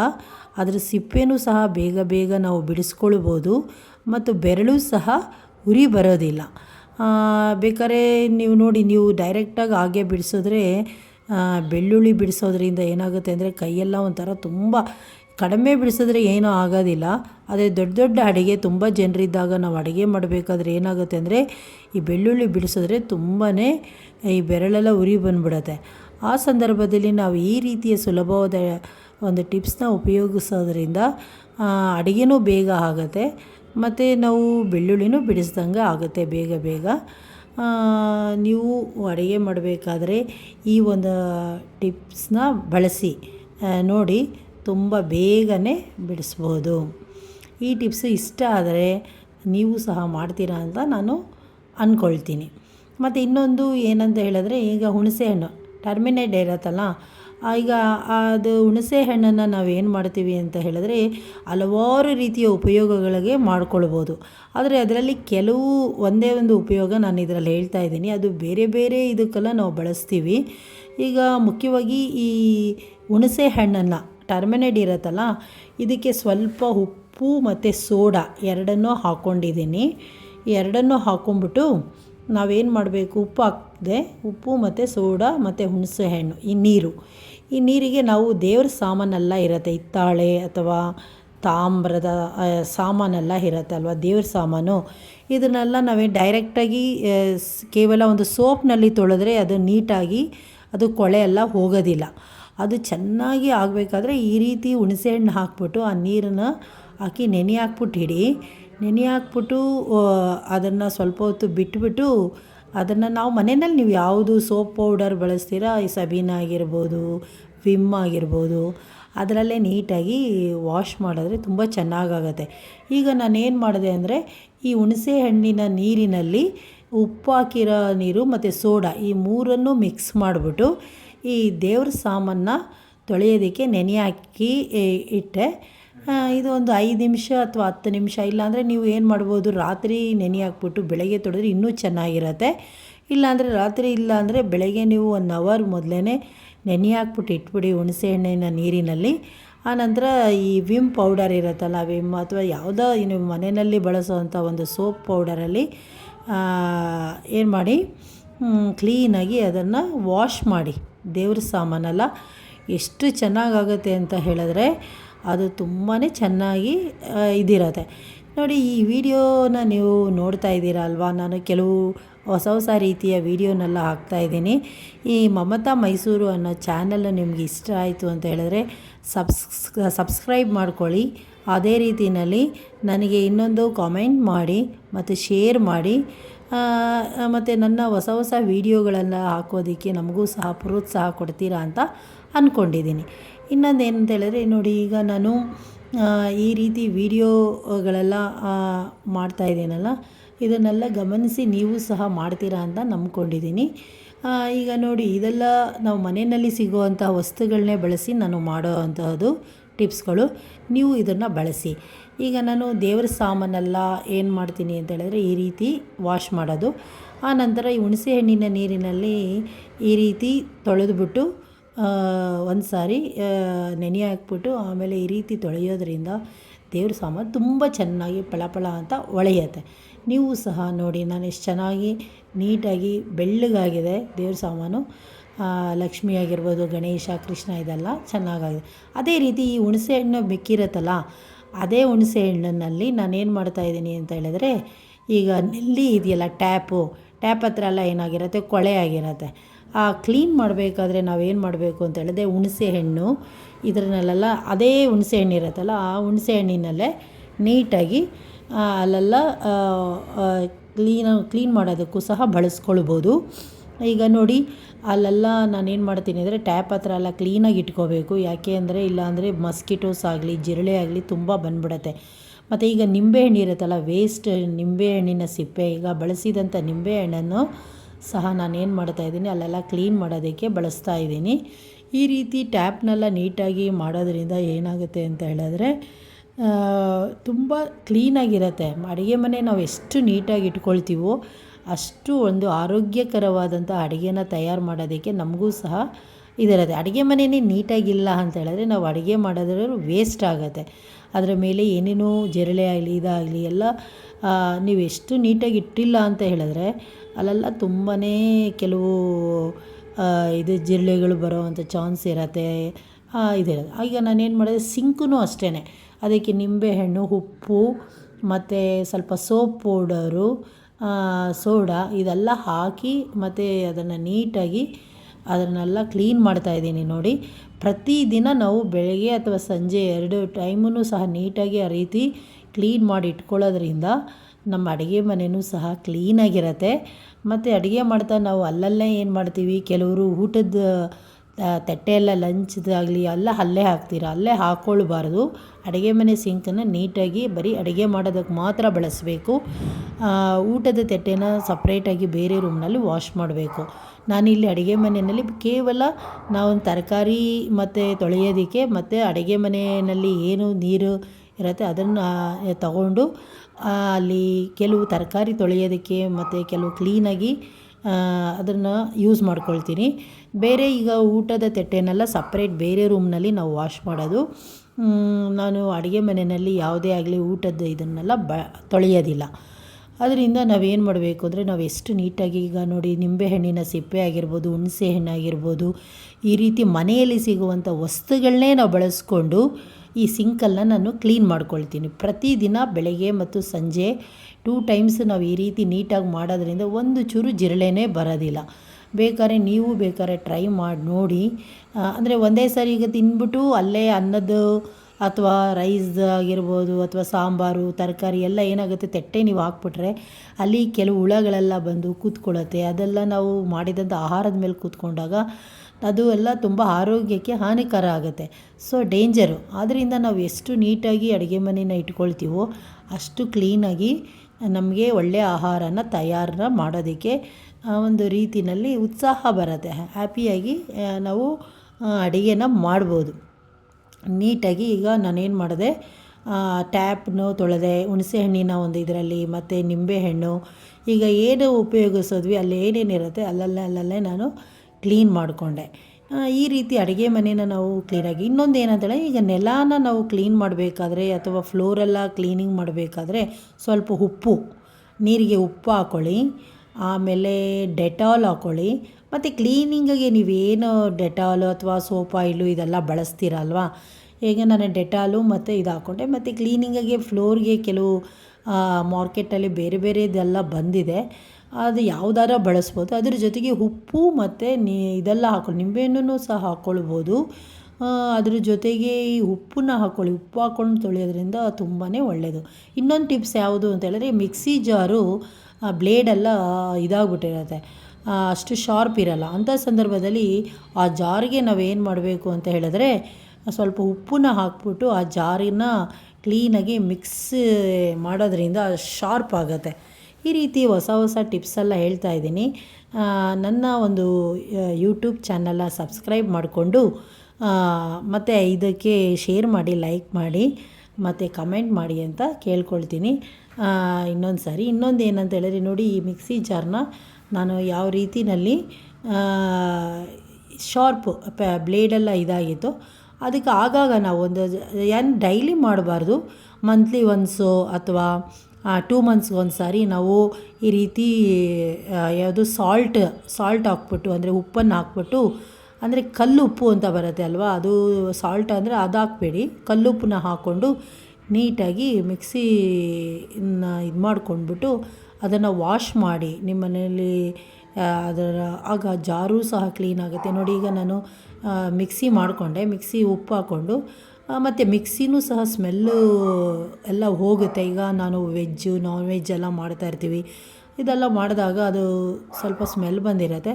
Speaker 1: ಅದರ ಸಿಪ್ಪೆನೂ ಸಹ ಬೇಗ ಬೇಗ ನಾವು ಬಿಡಿಸ್ಕೊಳ್ಬೋದು ಮತ್ತು ಬೆರಳು ಸಹ ಉರಿ ಬರೋದಿಲ್ಲ. ಬೇಕಾದ್ರೆ ನೀವು ನೋಡಿ, ನೀವು ಡೈರೆಕ್ಟಾಗಿ ಹಾಗೆ ಬಿಡಿಸಿದ್ರೆ ಬೆಳ್ಳುಳ್ಳಿ ಬಿಡಿಸೋದ್ರಿಂದ ಏನಾಗುತ್ತೆ ಅಂದರೆ ಕೈಯೆಲ್ಲ ಒಂಥರ ತುಂಬ ಕಡಿಮೆ ಬಿಡಿಸಿದ್ರೆ ಏನೂ ಆಗೋದಿಲ್ಲ. ಅದೇ ದೊಡ್ಡ ದೊಡ್ಡ ಅಡುಗೆ ತುಂಬ ಜನರಿದ್ದಾಗ ನಾವು ಅಡುಗೆ ಮಾಡಬೇಕಾದ್ರೆ ಏನಾಗುತ್ತೆ ಅಂದರೆ ಈ ಬೆಳ್ಳುಳ್ಳಿ ಬಿಡಿಸಿದ್ರೆ ತುಂಬಾ ಈ ಬೆರಳೆಲ್ಲ ಉರಿ ಬಂದ್ಬಿಡುತ್ತೆ. ಆ ಸಂದರ್ಭದಲ್ಲಿ ನಾವು ಈ ರೀತಿಯ ಸುಲಭವಾದ ಒಂದು ಟಿಪ್ಸ್ನ ಉಪಯೋಗಿಸೋದ್ರಿಂದ ಅಡುಗೆನೂ ಬೇಗ ಆಗುತ್ತೆ. ಮತ್ತು ನಾವು ಬೆಳ್ಳುಳ್ಳಿನೂ ಬಿಡಿಸ್ದಂಗೆ ಆಗುತ್ತೆ ಬೇಗ ಬೇಗ. ನೀವು ಅಡುಗೆ ಮಾಡಬೇಕಾದ್ರೆ ಈ ಒಂದು ಟಿಪ್ಸ್ನ ಬಳಸಿ ನೋಡಿ. ತುಂಬ ಬೇಗನೆ ಬಿಡಿಸ್ಬೋದು. ಈ ಟಿಪ್ಸ್ ಇಷ್ಟ ಆದರೆ ನೀವು ಸಹ ಮಾಡ್ತೀರಾ ಅಂತ ನಾನು ಅಂದ್ಕೊಳ್ತೀನಿ ಮತ್ತು ಇನ್ನೊಂದು ಏನಂತ ಹೇಳಿದ್ರೆ ಈಗ ಹುಣಸೆ ಹಣ್ಣು ಟರ್ಮಿನೇಟ್ ಇರತ್ತಲ್ಲ, ಈಗ ಅದು ಹುಣಸೆ ಹಣ್ಣನ್ನು ನಾವು ಏನು ಮಾಡ್ತೀವಿ ಅಂತ ಹೇಳಿದ್ರೆ ಹಲವಾರು ರೀತಿಯ ಉಪಯೋಗಗಳಿಗೆ ಮಾಡ್ಕೊಳ್ಬೋದು. ಆದರೆ ಅದರಲ್ಲಿ ಕೆಲವು ಒಂದೇ ಒಂದು ಉಪಯೋಗ ನಾನು ಇದರಲ್ಲಿ ಹೇಳ್ತಾ ಇದ್ದೀನಿ. ಅದು ಬೇರೆ ಬೇರೆ ಇದಕ್ಕೆಲ್ಲ ನಾವು ಬಳಸ್ತೀವಿ. ಈಗ ಮುಖ್ಯವಾಗಿ ಈ ಹುಣಸೆ ಹಣ್ಣನ್ನು ಟರ್ಮಿನೇಟ್ ಇರುತ್ತಲ್ಲ, ಇದಕ್ಕೆ ಸ್ವಲ್ಪ ಉಪ್ಪು ಮತ್ತು ಸೋಡಾ ಎರಡನ್ನೂ ಹಾಕ್ಕೊಂಡಿದ್ದೀನಿ ಎರಡನ್ನೂ ಹಾಕ್ಕೊಂಬಿಟ್ಟು ನಾವೇನು ಮಾಡಬೇಕು? ಉಪ್ಪು ಹಾಕಿದೆ, ಉಪ್ಪು ಮತ್ತು ಸೋಡಾ ಮತ್ತು ಹುಣಸೆ ಹಣ್ಣು ಈ ನೀರು. ಈ ನೀರಿಗೆ ನಾವು ದೇವ್ರ ಸಾಮಾನೆಲ್ಲ ಇರುತ್ತೆ, ಹಿತ್ತಾಳೆ ಅಥವಾ ತಾಮ್ರದ ಸಾಮಾನೆಲ್ಲ ಇರುತ್ತೆ ಅಲ್ವಾ, ದೇವ್ರ ಸಾಮಾನು. ಇದನ್ನೆಲ್ಲ ನಾವೇ ಡೈರೆಕ್ಟಾಗಿ ಕೇವಲ ಒಂದು ಸೋಪ್ನಲ್ಲಿ ತೊಳೆದ್ರೆ ಅದು ನೀಟಾಗಿ, ಅದು ಕೊಳೆ ಎಲ್ಲ ಹೋಗೋದಿಲ್ಲ. ಅದು ಚೆನ್ನಾಗಿ ಆಗಬೇಕಾದ್ರೆ ಈ ರೀತಿ ಹುಣಸೆ ಹಣ್ಣು ಹಾಕ್ಬಿಟ್ಟು ಆ ನೀರನ್ನು ಹಾಕಿ ನೆನೆ ಹಾಕ್ಬಿಟ್ಟು ಇಡಿ. ನೆನೆ ಹಾಕ್ಬಿಟ್ಟು ಅದನ್ನು ಸ್ವಲ್ಪ ಹೊತ್ತು ಬಿಟ್ಬಿಟ್ಟು ಅದನ್ನು ನಾವು ಮನೆಯಲ್ಲಿ ನೀವು ಯಾವುದು ಸೋಪ್ ಪೌಡರ್ ಬಳಸ್ತೀರಾ? ಈ ಸಬೀನ್ ಆಗಿರ್ಬೋದು, ವಿಮ್ ಆಗಿರ್ಬೋದು, ಅದರಲ್ಲೇ ನೀಟಾಗಿ ವಾಶ್ ಮಾಡಿದ್ರೆ ತುಂಬ ಚೆನ್ನಾಗಾಗತ್ತೆ. ಈಗ ನಾನೇನು ಮಾಡಿದೆ ಅಂದರೆ, ಈ ಹುಣಸೆ ಹಣ್ಣಿನ ನೀರಿನಲ್ಲಿ ಉಪ್ಪು ಹಾಕಿರೋ ನೀರು ಮತ್ತು ಸೋಡಾ ಈ ಮೂರನ್ನು ಮಿಕ್ಸ್ ಮಾಡಿಬಿಟ್ಟು ಈ ದೇವ್ರ ಸಾಮಾನ ತೊಳೆಯೋದಕ್ಕೆ ನೆನೆ ಹಾಕಿ ಇಟ್ಟೆ. ಇದು ಒಂದು ಐದು ನಿಮಿಷ ಅಥವಾ ಹತ್ತು ನಿಮಿಷ, ಇಲ್ಲಾಂದರೆ ನೀವು ಏನು ಮಾಡ್ಬೋದು, ರಾತ್ರಿ ನೆನೆ ಹಾಕ್ಬಿಟ್ಟು ಬೆಳಗ್ಗೆ ತೊಳೆದ್ರೆ ಇನ್ನೂ ಚೆನ್ನಾಗಿರತ್ತೆ. ಇಲ್ಲಾಂದರೆ ರಾತ್ರಿ ಇಲ್ಲ ಅಂದರೆ ಬೆಳಗ್ಗೆ ನೀವು ಒನ್ ಅವರ್ ಮೊದಲೇ ನೆನೆ ಹಾಕ್ಬಿಟ್ಟು ಇಟ್ಬಿಡಿ ಹುಣಸೆ ಎಣ್ಣೆನ ನೀರಿನಲ್ಲಿ. ಆನಂತರ ಈ ವಿಮ್ ಪೌಡರ್ ಇರುತ್ತಲ್ಲ ವಿಮ್ ಅಥವಾ ಯಾವುದೋ ನೀವು ಮನೆಯಲ್ಲಿ ಬಳಸುವಂಥ ಒಂದು ಸೋಪ್ ಪೌಡರಲ್ಲಿ ಏನು ಮಾಡಿ ಕ್ಲೀನಾಗಿ ಅದನ್ನು ವಾಶ್ ಮಾಡಿ. ದೇವ್ರ ಸಾಮಾನಲ್ಲ. ಎಷ್ಟು ಚೆನ್ನಾಗಾಗುತ್ತೆ ಅಂತ ಹೇಳಿದ್ರೆ ಅದು ತುಂಬಾ ಚೆನ್ನಾಗಿ ಇದಿರತ್ತೆ. ನೋಡಿ, ಈ ವಿಡಿಯೋನ ನೀವು ನೋಡ್ತಾ ಇದ್ದೀರಾ ಅಲ್ವಾ? ನಾನು ಕೆಲವು ಹೊಸ ಹೊಸ ರೀತಿಯ ವಿಡಿಯೋನೆಲ್ಲ ಹಾಕ್ತಾ ಇದ್ದೀನಿ. ಈ ಮಮತಾ ಮೈಸೂರು ಅನ್ನೋ ಚಾನಲ್ ನಿಮ್ಗೆ ಇಷ್ಟ ಆಯಿತು ಅಂತ ಹೇಳಿದ್ರೆ ಸಬ್ಸ್, ಸಬ್ಸ್ಕ್ರೈಬ್ ಮಾಡ್ಕೊಳ್ಳಿ. ಅದೇ ರೀತಿಯಲ್ಲಿ ನನಗೆ ಇನ್ನೊಂದು ಕಾಮೆಂಟ್ ಮಾಡಿ, ಮತ್ತು ಶೇರ್ ಮಾಡಿ. ಮತ್ತು ನನ್ನ ಹೊಸ ಹೊಸ ವೀಡಿಯೋಗಳನ್ನು ಹಾಕೋದಕ್ಕೆ ನಮಗೂ ಸಹ ಪ್ರೋತ್ಸಾಹ ಕೊಡ್ತೀರಾ ಅಂತ ಅಂದ್ಕೊಂಡಿದ್ದೀನಿ ಇನ್ನೊಂದು ಏನಂತ ಹೇಳಿದ್ರೆ, ನೋಡಿ, ಈಗ ನಾನು ಈ ರೀತಿ ವಿಡಿಯೋಗಳೆಲ್ಲ ಮಾಡ್ತಾ ಇದ್ದೀನಲ್ಲ, ಇದನ್ನೆಲ್ಲ ಗಮನಿಸಿ ನೀವು ಸಹ ಮಾಡ್ತೀರಾ ಅಂತ ನಂಬ್ಕೊಂಡಿದ್ದೀನಿ. ಈಗ ನೋಡಿ, ಇದೆಲ್ಲ ನಾವು ಮನೆಯಲ್ಲಿ ಸಿಗುವಂಥ ವಸ್ತುಗಳನ್ನೇ ಬಳಸಿ ನಾನು ಮಾಡೋ ಅಂತಹದು ಟಿಪ್ಸ್ಗಳು. ನೀವು ಇದನ್ನು ಬಳಸಿ. ಈಗ ನಾನು ದೇವರ ಸಾಮಾನೆಲ್ಲ ಏನು ಮಾಡ್ತೀನಿ ಅಂತ ಹೇಳಿದ್ರೆ ಈ ರೀತಿ ವಾಶ್ ಮಾಡೋದು. ಆ ನಂತರ ಈ ಹುಣಸೆ ಹಣ್ಣಿನ ನೀರಿನಲ್ಲಿ ಈ ರೀತಿ ತೊಳೆದುಬಿಟ್ಟು ಒಂದು ಸಾರಿ ನೆನೆ ಹಾಕ್ಬಿಟ್ಟು ಆಮೇಲೆ ಈ ರೀತಿ ತೊಳೆಯೋದ್ರಿಂದ ದೇವ್ರ ಸಾಮಾನು ತುಂಬ ಚೆನ್ನಾಗಿ ಪಳಪಳ ಅಂತ ಹೊಳೆಯುತ್ತೆ ನೀವು ಸಹ ನೋಡಿ, ನಾನು ಎಷ್ಟು ಚೆನ್ನಾಗಿ ನೀಟಾಗಿ ಬೆಳ್ಳಗಾಗಿದೆ ದೇವ್ರ ಸಾಮಾನು. ಲಕ್ಷ್ಮಿ ಆಗಿರ್ಬೋದು, ಗಣೇಶ, ಕೃಷ್ಣ ಇದೆಲ್ಲ ಚೆನ್ನಾಗಾಗಿದೆ. ಅದೇ ರೀತಿ ಈ ಹುಣಸೆ ಹಣ್ಣು ಬೆಕ್ಕಿರುತ್ತಲ್ಲ ಅದೇ ಹುಣಸೆ ಹಣ್ಣಿನಲ್ಲಿ ನಾನೇನು ಮಾಡ್ತಾಯಿದ್ದೀನಿ ಅಂತ ಹೇಳಿದ್ರೆ, ಈಗ ನೆಲ್ಲಿ ಇದೆಯಲ್ಲ, ಟ್ಯಾಪು, ಟ್ಯಾಪ್ ಹತ್ರ ಎಲ್ಲ ಏನಾಗಿರುತ್ತೆ, ಕೊಳೆ ಆಗಿರುತ್ತೆ. ಆ, ಕ್ಲೀನ್ ಮಾಡಬೇಕಾದ್ರೆ ನಾವೇನು ಮಾಡಬೇಕು ಅಂತ ಹೇಳಿದ್ರೆ, ಹುಣಸೆ ಹಣ್ಣು ಇದರಲ್ಲೆಲ್ಲ ಅದೇ ಹುಣಸೆ ಹಣ್ಣು ಇರುತ್ತಲ್ಲ, ಆ ಹುಣಸೆ ಹಣ್ಣಿನಲ್ಲೇ ನೀಟಾಗಿ ಅಲ್ಲೆಲ್ಲ ಕ್ಲೀನ್ ಕ್ಲೀನ್ ಮಾಡೋದಕ್ಕೂ ಸಹ ಬಳಸ್ಕೊಳ್ಬೋದು. ಈಗ ನೋಡಿ, ಅಲ್ಲೆಲ್ಲ ನಾನೇನು ಮಾಡ್ತೀನಿ ಅಂದರೆ ಟ್ಯಾಪ್ ಹತ್ರ ಎಲ್ಲ ಕ್ಲೀನಾಗಿ ಇಟ್ಕೋಬೇಕು. ಯಾಕೆ ಅಂದರೆ ಇಲ್ಲಾಂದರೆ ಮಸ್ಕಿಟೋಸ್ ಆಗಲಿ, ಜಿರಳೆ ಆಗಲಿ ತುಂಬ ಬಂದ್ಬಿಡತ್ತೆ. ಮತ್ತು ಈಗ ನಿಂಬೆಹಣ್ಣು ಇರುತ್ತಲ್ಲ ವೇಸ್ಟ್ ನಿಂಬೆಹಣ್ಣಿನ ಸಿಪ್ಪೆ, ಈಗ ಬಳಸಿದಂಥ ನಿಂಬೆಹಣ್ಣನ್ನು ಸಹ ನಾನೇನು ಮಾಡ್ತಾ ಇದ್ದೀನಿ, ಅಲ್ಲೆಲ್ಲ ಕ್ಲೀನ್ ಮಾಡೋದಕ್ಕೆ ಬಳಸ್ತಾ ಇದ್ದೀನಿ. ಈ ರೀತಿ ಟ್ಯಾಪ್ನೆಲ್ಲ ನೀಟಾಗಿ ಮಾಡೋದ್ರಿಂದ ಏನಾಗುತ್ತೆ ಅಂತ ಹೇಳಿದ್ರೆ ತುಂಬ ಕ್ಲೀನಾಗಿರತ್ತೆ ಅಡುಗೆ ಮನೆ ನಾವು ಎಷ್ಟು ನೀಟಾಗಿ ಇಟ್ಕೊಳ್ತೀವೋ ಅಷ್ಟು ಒಂದು ಆರೋಗ್ಯಕರವಾದಂಥ ಅಡುಗೆನ ತಯಾರು ಮಾಡೋದಕ್ಕೆ ನಮಗೂ ಸಹ ಇದಿರುತ್ತೆ ಅಡುಗೆ ಮನೆಯೇ ನೀಟಾಗಿಲ್ಲ ಅಂತ ಹೇಳಿದ್ರೆ ನಾವು ಅಡುಗೆ ಮಾಡೋದ್ರೂ ವೇಸ್ಟ್ ಆಗುತ್ತೆ. ಅದರ ಮೇಲೆ ಏನೇನೋ ಜಿರಳೆ ಆಗಲಿ, ಇದಾಗಲಿ ಎಲ್ಲ ನೀವು ಎಷ್ಟು ನೀಟಾಗಿ ಇಟ್ಟಿಲ್ಲ ಅಂತ ಹೇಳಿದ್ರೆ ಅಲ್ಲೆಲ್ಲ ತುಂಬಾ ಕೆಲವು ಇದು ಜಿರಳೆಗಳು ಬರೋವಂಥ ಚಾನ್ಸ್ ಇರತ್ತೆ. ಇದಿರೋದು ಈಗ ನಾನೇನು ಮಾಡಿದೆ? ಸಿಂಕೂ ಅಷ್ಟೇ ಅದಕ್ಕೆ ನಿಂಬೆಹಣ್ಣು, ಉಪ್ಪು, ಮತ್ತು ಸ್ವಲ್ಪ ಸೋಪ್ ಪೌಡರು ಸೋಡಾ ಇದೆಲ್ಲ ಹಾಕಿ ಮತ್ತು ಅದನ್ನು ನೀಟಾಗಿ ಅದನ್ನೆಲ್ಲ ಕ್ಲೀನ್ ಮಾಡ್ತಾ ಇದ್ದೀನಿ ನೋಡಿ. ಪ್ರತಿದಿನ ನಾವು ಬೆಳಗ್ಗೆ ಅಥವಾ ಸಂಜೆ ಎರಡು ಟೈಮೂ ಸಹ ನೀಟಾಗಿ ಆ ರೀತಿ ಕ್ಲೀನ್ ಮಾಡಿ ಇಟ್ಕೊಳ್ಳೋದ್ರಿಂದ ನಮ್ಮ ಅಡುಗೆ ಮನೆಯೂ ಸಹ ಕ್ಲೀನಾಗಿರತ್ತೆ ಮತ್ತು ಅಡುಗೆ ಮಾಡ್ತಾ ನಾವು ಅಲ್ಲಲ್ಲೇ ಏನು ಮಾಡ್ತೀವಿ? ಕೆಲವರು ಊಟದ ಎಲ್ಲ ಲಂಚ್ದಾಗಲಿ ಎಲ್ಲ ಅಲ್ಲೇ ಹಾಕ್ತೀರ? ಅಲ್ಲೇ ಹಾಕ್ಕೊಳ್ಬಾರ್ದು ಅಡುಗೆ ಮನೆ ಸಿಂಕನ್ನು ನೀಟಾಗಿ ಬರೀ ಅಡುಗೆ ಮಾಡೋದಕ್ಕೆ ಮಾತ್ರ ಬಳಸಬೇಕು. ಊಟದ ತಟ್ಟೆನ ಸಪ್ರೇಟಾಗಿ ಬೇರೆ ರೂಮ್ನಲ್ಲಿ ವಾಶ್ ಮಾಡಬೇಕು. ನಾನಿಲ್ಲಿ ಅಡುಗೆ ಮನೆಯಲ್ಲಿ ಕೇವಲ ನಾವೊಂದು ತರಕಾರಿ ಮತ್ತು ತೊಳೆಯೋದಕ್ಕೆ ಮತ್ತು ಅಡುಗೆ ಮನೆಯಲ್ಲಿ ಏನು ನೀರು ಇರುತ್ತೆ ಅದನ್ನು ತಗೊಂಡು ಅಲ್ಲಿ ಕೆಲವು ತರಕಾರಿ ತೊಳೆಯೋದಕ್ಕೆ ಮತ್ತು ಕೆಲವು ಕ್ಲೀನಾಗಿ ಅದನ್ನು ಯೂಸ್ ಮಾಡ್ಕೊಳ್ತೀನಿ. ಬೇರೆ ಈಗ ಊಟದ ತಟ್ಟೆನೆಲ್ಲ ಸಪ್ರೇಟ್ ಬೇರೆ ರೂಮ್ನಲ್ಲಿ ನಾವು ವಾಶ್ ಮಾಡೋದು. ನಾನು ಅಡುಗೆ ಮನೆಯಲ್ಲಿ ಯಾವುದೇ ಆಗಲಿ ಊಟದ ಇದನ್ನೆಲ್ಲ ಬ, ತೊಳೆಯೋದಿಲ್ಲ. ಅದರಿಂದ ನಾವೇನು ಮಾಡಬೇಕು ಅಂದರೆ ನಾವು ಎಷ್ಟು ನೀಟಾಗಿ ಈಗ ನೋಡಿ ನಿಂಬೆಹಣ್ಣಿನ ಸಿಪ್ಪೆ ಆಗಿರ್ಬೋದು, ಹುಣಸೆ ಹಣ್ಣಾಗಿರ್ಬೋದು ಈ ರೀತಿ ಮನೆಯಲ್ಲಿ ಸಿಗುವಂಥ ವಸ್ತುಗಳನ್ನೇ ನಾವು ಬಳಸ್ಕೊಂಡು ಈ ಸಿಂಕನ್ನು ನಾನು ಕ್ಲೀನ್ ಮಾಡ್ಕೊಳ್ತೀನಿ. ಪ್ರತಿದಿನ ಬೆಳಗ್ಗೆ ಮತ್ತು ಸಂಜೆ ಟೂ ಟೈಮ್ಸ್ ನಾವು ಈ ರೀತಿ ನೀಟಾಗಿ ಮಾಡೋದ್ರಿಂದ ಒಂದು ಚೂರು ಜಿರಳೆನೇ ಬರೋದಿಲ್ಲ. ಬೇಕಾದ್ರೆ ನೀವು ಬೇಕಾದ್ರೆ ಟ್ರೈ ಮಾಡಿ ನೋಡಿ. ಅಂದರೆ ಒಂದೇ ಸಾರಿ ಈಗ ತಿಂದ್ಬಿಟ್ಟು ಅಲ್ಲೇ ಅನ್ನದ್ದು ಅಥವಾ ರೈಸ್ ಆಗಿರ್ಬೋದು ಅಥವಾ ಸಾಂಬಾರು, ತರಕಾರಿ ಎಲ್ಲ ಏನಾಗುತ್ತೆ ತಟ್ಟೆ ನೀವು ಹಾಕ್ಬಿಟ್ರೆ ಅಲ್ಲಿ ಕೆಲವು ಹುಳಗಳೆಲ್ಲ ಬಂದು ಕೂತ್ಕೊಳ್ಳುತ್ತೆ. ಅದೆಲ್ಲ ನಾವು ಮಾಡಿದಂಥ ಆಹಾರದ ಮೇಲೆ ಕೂತ್ಕೊಂಡಾಗ ಅದು ಎಲ್ಲ ತುಂಬ ಆರೋಗ್ಯಕ್ಕೆ ಹಾನಿಕರ ಆಗುತ್ತೆ. So danger. ಆದ್ದರಿಂದ ನಾವು ಎಷ್ಟು ನೀಟಾಗಿ ಅಡುಗೆ ಮನೆನ ಇಟ್ಕೊಳ್ತೀವೋ ಅಷ್ಟು ಕ್ಲೀನಾಗಿ ನಮಗೆ ಒಳ್ಳೆಯ ಆಹಾರನ ತಯಾರನ್ನ ಮಾಡೋದಕ್ಕೆ ಒಂದು ರೀತಿಯಲ್ಲಿ ಉತ್ಸಾಹ ಬರುತ್ತೆ. ಹ್ಯಾಪಿಯಾಗಿ ನಾವು ಅಡುಗೆನ ಮಾಡ್ಬೋದು. ನೀಟಾಗಿ ಈಗ ನಾನೇನು ಮಾಡಿದೆ ಟ್ಯಾಪ್ನು ತೊಳೆದೆ, ಹುಣಸೆ ಹಣ್ಣಿನ ಒಂದು ಇದರಲ್ಲಿ, ಮತ್ತು ನಿಂಬೆಹಣ್ಣು ಈಗ ಏನು ಉಪಯೋಗಿಸಿದ್ವಿ, ಅಲ್ಲಿ ಏನೇನಿರುತ್ತೆ ಅಲ್ಲಲ್ಲೇ ಅಲ್ಲಲ್ಲೇ ನಾನು ಕ್ಲೀನ್ ಮಾಡಿಕೊಂಡೆ. ಈ ರೀತಿ ಅಡುಗೆ ಮನೇನ ನಾವು ಕ್ಲೀನಾಗಿ ಇನ್ನೊಂದು ಏನಂತೇಳಿ ಈಗ ನೆಲನ ನಾವು ಕ್ಲೀನ್ ಮಾಡಬೇಕಾದ್ರೆ ಅಥವಾ ಫ್ಲೋರೆಲ್ಲ ಕ್ಲೀನಿಂಗ್ ಮಾಡಬೇಕಾದ್ರೆ ಸ್ವಲ್ಪ ಉಪ್ಪು, ನೀರಿಗೆ ಉಪ್ಪು ಹಾಕ್ಕೊಳ್ಳಿ ಆಮೇಲೆ ಡೆಟಾಲ್ ಹಾಕ್ಕೊಳ್ಳಿ ಮತ್ತು ಕ್ಲೀನಿಂಗಿಗೆ ನೀವೇನು ಡೆಟಾಲು ಅಥವಾ ಸೋಪ್ ಆಯಿಲು ಇದೆಲ್ಲ ಬಳಸ್ತೀರಲ್ವಾ? ಈಗ ನಾನು ಡೆಟಾಲು ಮತ್ತು ಇದು ಹಾಕ್ಕೊಂಡೆ ಮತ್ತು ಕ್ಲೀನಿಂಗಿಗೆ ಫ್ಲೋರ್ಗೆ ಕೆಲವು ಮಾರ್ಕೆಟಲ್ಲಿ ಬೇರೆ ಬೇರೆದೆಲ್ಲ ಬಂದಿದೆ. ಅದು ಯಾವ್ದಾರ ಬಳಸ್ಬೋದು. ಅದ್ರ ಜೊತೆಗೆ ಉಪ್ಪು ಮತ್ತು ನೀ ಇದೆಲ್ಲ ಹಾಕ್ಕೊಳ್ಳಿ ನಿಂಬೆಹಣ್ಣು ಸಹ ಹಾಕ್ಕೊಳ್ಬೋದು ಅದ್ರ ಜೊತೆಗೆ ಈ ಉಪ್ಪನ್ನ ಹಾಕ್ಕೊಳ್ಳಿ ಉಪ್ಪು ಹಾಕ್ಕೊಂಡು ತೊಳೆಯೋದ್ರಿಂದ ತುಂಬಾ ಒಳ್ಳೆಯದು ಇನ್ನೊಂದು ಟಿಪ್ಸ್ ಯಾವುದು ಅಂತ ಹೇಳಿದ್ರೆ ಮಿಕ್ಸಿ ಜಾರು ಬ್ಲೇಡೆಲ್ಲ ಇದಾಗ್ಬಿಟ್ಟಿರತ್ತೆ. ಅಷ್ಟು ಶಾರ್ಪ್ ಇರಲ್ಲ. ಅಂಥ ಸಂದರ್ಭದಲ್ಲಿ ಆ ಜಾರಿಗೆ ಏನು ಮಾಡಬೇಕು ಅಂತ ಹೇಳಿದ್ರೆ, ಸ್ವಲ್ಪ ಉಪ್ಪನ್ನ ಹಾಕ್ಬಿಟ್ಟು ಆ ಜಾರಿನ ಕ್ಲೀನಾಗಿ ಮಿಕ್ಸ್ ಮಾಡೋದ್ರಿಂದ ಶಾರ್ಪ್ ಆಗುತ್ತೆ. ಈ ರೀತಿ ಹೊಸ ಹೊಸ ಟಿಪ್ಸ್ ಎಲ್ಲ ಹೇಳ್ತಾ ಇದ್ದೀನಿ. ನನ್ನ ಒಂದು ಯೂಟ್ಯೂಬ್ ಚಾನಲ್ನ ಸಬ್ಸ್ಕ್ರೈಬ್ ಮಾಡಿಕೊಂಡು ಮತ್ತು ಇದಕ್ಕೆ ಶೇರ್ ಮಾಡಿ ಲೈಕ್ ಮಾಡಿ, ಮತ್ತು ಕಮೆಂಟ್ ಮಾಡಿ ಅಂತ ಕೇಳ್ಕೊಳ್ತೀನಿ. ಇನ್ನೊಂದು ಸಾರಿ, ಇನ್ನೊಂದು ಏನಂತ ಹೇಳಿದ್ರೆ ನೋಡಿ, ಈ ಮಿಕ್ಸಿ ಜಾರ್ನ ನಾನು ಯಾವ ರೀತಿನಲ್ಲಿ ಶಾರ್ಪ್ ಬ್ಲೇಡೆಲ್ಲ ಇದಾಗಿತ್ತು. ಅದಕ್ಕೆ ಆಗಾಗ ನಾವು ಒಂದು, ಏನು ಡೈಲಿ ಮಾಡಬಾರ್ದು ಮಂತ್ಲಿ ಒನ್ಸು ಅಥವಾ ಟೂ ಮಂತ್ಸ್ಗೆ ಒಂದು ಸಾರಿ ನಾವು ಈ ರೀತಿ ಯಾವುದು ಸಾಲ್ಟ್ ಸಾಲ್ಟ್ ಹಾಕ್ಬಿಟ್ಟು, ಅಂದರೆ ಉಪ್ಪನ್ನು ಹಾಕ್ಬಿಟ್ಟು, ಅಂದರೆ ಕಲ್ಲುಪ್ಪು ಅಂತ ಬರುತ್ತೆ ಅಲ್ವಾ? ಅದು ಸಾಲ್ಟ್ ಅಂದರೆ ಅದು ಹಾಕ್ಬೇಡಿ. ಕಲ್ಲುಪ್ಪನ್ನ ಹಾಕ್ಕೊಂಡು ನೀಟಾಗಿ ಮಿಕ್ಸಿ ಇದು ಮಾಡ್ಕೊಂಡ್ಬಿಟ್ಟು ಅದನ್ನು ವಾಶ್ ಮಾಡಿ ನಿಮ್ಮ ಮನೆಯಲ್ಲಿ ಅದರ, ಆಗ ಜಾರು ಸಹ ಕ್ಲೀನ್ ಆಗುತ್ತೆ. ನೋಡಿ ಈಗ ನಾನು ಮಿಕ್ಸಿ ಮಾಡಿಕೊಂಡೆ. ಮಿಕ್ಸಿ ಉಪ್ಪು ಹಾಕ್ಕೊಂಡು ಮತ್ತು ಮಿಕ್ಸಿನೂ ಸಹ ಸ್ಮೆಲ್ಲು ಎಲ್ಲ ಹೋಗುತ್ತೆ. ಈಗ ನಾನು ವೆಜ್ಜು ನಾನ್ ವೆಜ್ ಎಲ್ಲ ಮಾಡ್ತಾ ಇರ್ತೀವಿ. ಇದೆಲ್ಲ ಮಾಡಿದಾಗ ಅದು ಸ್ವಲ್ಪ ಸ್ಮೆಲ್ ಬಂದಿರುತ್ತೆ.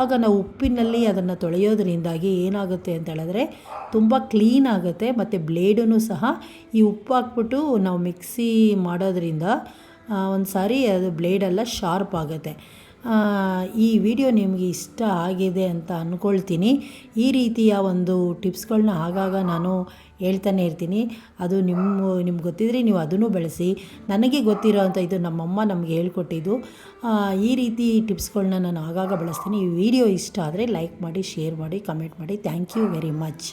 Speaker 1: ಆಗ ನಾವು ಉಪ್ಪಿನಲ್ಲಿ ಅದನ್ನು ತೊಳೆಯೋದ್ರಿಂದಾಗಿ ಏನಾಗುತ್ತೆ ಅಂತ ಹೇಳಿದ್ರೆ ತುಂಬ ಕ್ಲೀನ್ ಆಗುತ್ತೆ. ಮತ್ತು ಬ್ಲೇಡೂ ಸಹ ಈ ಉಪ್ಪು ಹಾಕ್ಬಿಟ್ಟು ನಾವು ಮಿಕ್ಸಿ ಮಾಡೋದ್ರಿಂದ ಒಂದು ಸಾರಿ ಅದು ಬ್ಲೇಡೆಲ್ಲ ಶಾರ್ಪ್ ಆಗುತ್ತೆ. ಈ ವಿಡಿಯೋ ನಿಮಗೆ ಇಷ್ಟ ಆಗಿದೆ ಅಂತ ಅಂದ್ಕೊಳ್ತೀನಿ ಈ ರೀತಿಯ ಒಂದು ಟಿಪ್ಸ್ಗಳನ್ನ ಆಗಾಗ ನಾನು ಹೇಳ್ತಾನೆ ಇರ್ತೀನಿ. ಅದು ನಿಮ್ಮ ನಿಮ್ಗೆ ಗೊತ್ತಿದ್ರೆ ನೀವು ಅದನ್ನು ಬಳಸಿ. ನನಗೆ ಗೊತ್ತಿರೋ ಅಂಥ ಇದು ನಮ್ಮಮ್ಮ ನಮಗೆ ಹೇಳ್ಕೊಟ್ಟಿದ್ದು. ಈ ರೀತಿ ಟಿಪ್ಸ್ಗಳನ್ನ ನಾನು ಆಗಾಗ ಬಳಸ್ತೀನಿ. ಈ ವಿಡಿಯೋ ಇಷ್ಟ ಆದರೆ ಲೈಕ್ ಮಾಡಿ, ಶೇರ್ ಮಾಡಿ, ಕಮೆಂಟ್ ಮಾಡಿ. Thank you very much.